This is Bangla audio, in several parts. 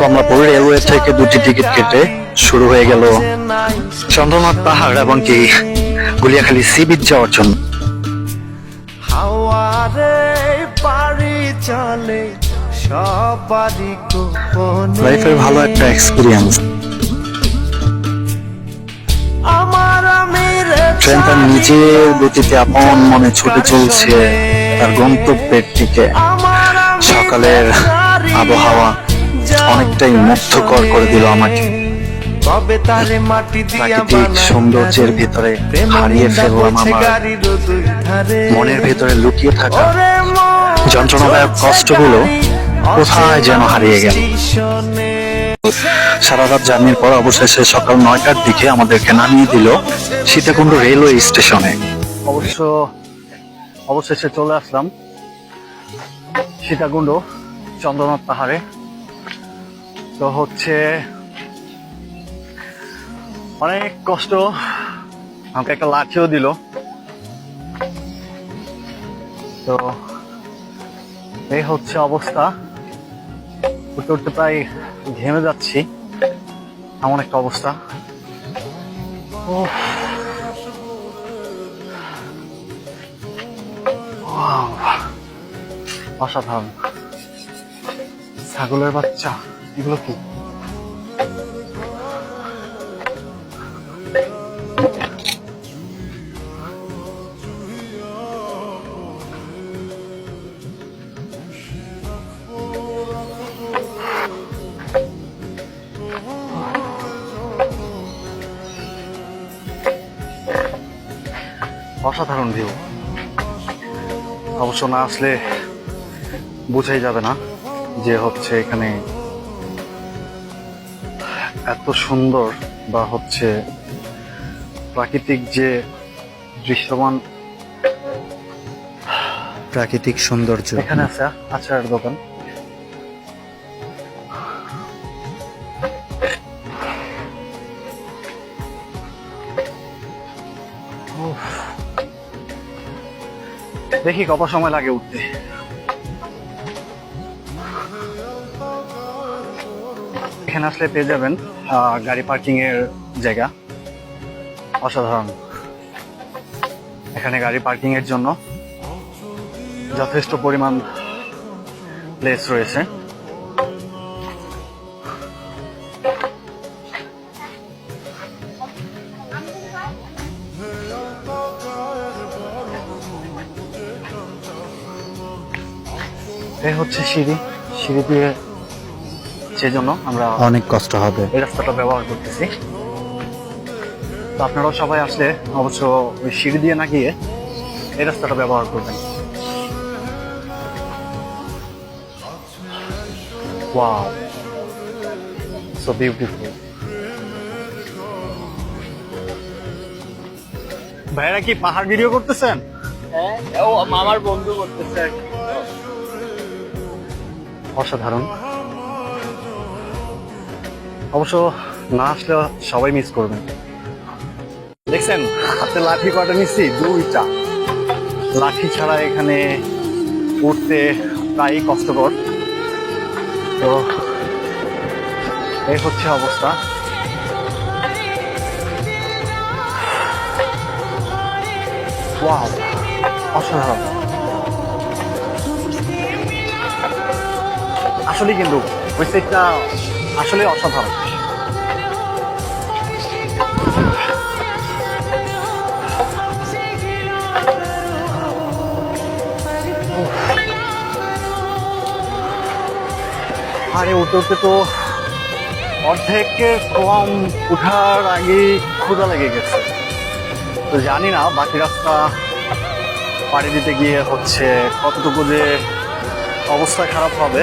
কমলাপুর রেলওয়ে থেকে দুটি টিকিট কেটে শুরু হয়ে গেল চন্দ্রনাথ পাহাড় এবং কি গুলিয়াখালী সি বিচ যাওয়ার জন্য। লাইফের ভালো একটা এক্সপিরিয়েন্স ট্রেন তার নিজের গতিতে আপন মনে ছুটে চলছে তার গন্তব্যের দিকে। সকালের আবহাওয়া। অনেকটাই মুগ্ধকর করে দিল আমাকে। প্রাকৃতিক সৌন্দর্যের ভিতরে হারিয়ে ফেললাম আমার। মনের ভেতরে লুকিয়ে থাকা যন্ত্রণাদায়ক কষ্টগুলো কোথায় যেন হারিয়ে গেল। সারা রাত জার্নির পর অবশেষে সকাল নয়টার দিকে আমাদেরকে নামিয়ে দিল সীতাকুণ্ড রেলওয়ে স্টেশনে। অবশ্য অবশেষে চলে আসলাম সীতাকুণ্ড চন্দ্রনাথ পাহাড়ে। তো হচ্ছে অনেক কষ্ট। আমাকে একটা লাঠিও দিল। তো এই হচ্ছে অবস্থা। উঠতে উঠতে প্রায় ঘেমে যাচ্ছি। এমন একটা অবস্থা. অসাধারণ। ছাগলের বাচ্চা। এগুলো কি অসাধারণ ভিউ অবশ্য না আসলে বোঝাই যাবে না যে হচ্ছে এখানে এত সুন্দর বা হচ্ছে প্রাকৃতিক যে দৃশ্যমান প্রাকৃতিক সৌন্দর্য। এখানে আছে আচারের দোকান। দেখি কত সময় লাগে উঠতে। এখানে আসলে পেয়ে যাবেন গাড়ি পার্কিং এর জায়গা। অসাধারণ। এখানে গাড়ি পার্কিং এর জন্য যথেষ্ট পরিমাণ প্লেস রয়েছে। এ হচ্ছে সিঁড়ি। সিঁড়ি দিয়ে সেজন্য আমরা অনেক কষ্ট হবে। এই রাস্তাটা ব্যবহার করতেছি। তো আপনারাও সবাই আসলে অবশ্য ওই সিঁড়ি দিয়ে না গিয়ে এই রাস্তাটা ব্যবহার করবেন। ওয়াও সো বিউটিফুল ভাইরা কি পাহাড় ভিডিও করতেছেন? ও মামার বন্ধু করতেছে অসাধারণ। অবশ্য না আসলে সবাই মিস করবেন দেখছেন, হাতে লাঠি কটা নিচ্ছি? দুইটা। লাঠি ছাড়া এখানে উঠতে প্রায়ই কষ্টকর। তো এই হচ্ছে অবস্থা। ওয়াও, অসাধারণ। আসলে কিন্তু ওই আসলে অসাধারণ। আরে, উঠতে তো অর্ধেকের কম উঠার আগে ক্ষুধা লেগে গেছে। তো জানি না বাকি রাস্তা পাড়ি দিতে গিয়ে হচ্ছে কতটুকু যে অবস্থা খারাপ হবে।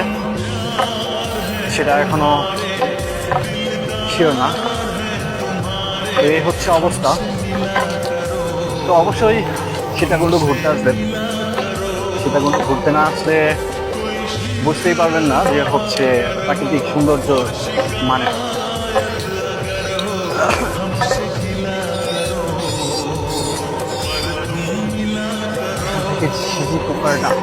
সেটা এখনও শিওর না। এই হচ্ছে অবস্থা। তো অবশ্যই সীতাকুণ্ড ঘুরতে আসবেন সীতাকুণ্ড ঘুরতে না আসলে বুঝতেই পারবেন না যে হচ্ছে প্রাকৃতিক সৌন্দর্য মানে। থেকে ছিজি পোকার ডাক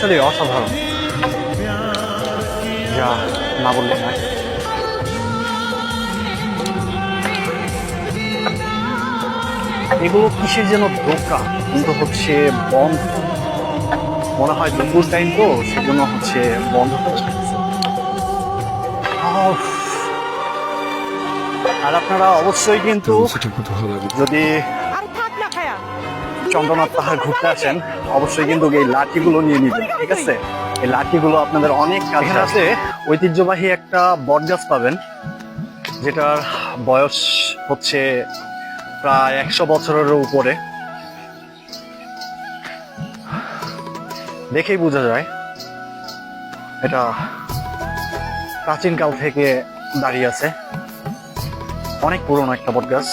আসলে অসাধারণ। যা না বললে না এগুলো কিসের যেন দোকান কিন্তু হচ্ছে বন্ধ। মনে হয় দুপুর টাইম তো সেজন্য হচ্ছে বন্ধ। আর আপনারা অবশ্যই কিন্তু যদি চন্দ্রনাথ পাহাড় ঘুরতে আসেন অবশ্যই কিন্তু এই লাঠিগুলো নিয়ে নিবেন ঠিক আছে? এই লাঠিগুলো আপনাদের অনেক কাজে আছে ঐতিহ্যবাহী একটা বটগাছ পাবেন যেটার বয়স হচ্ছে প্রায় একশো বছরের উপরে। দেখেই বোঝা যায় এটা প্রাচীনকাল থেকে দাঁড়িয়ে আছে। অনেক পুরনো একটা বটগাছ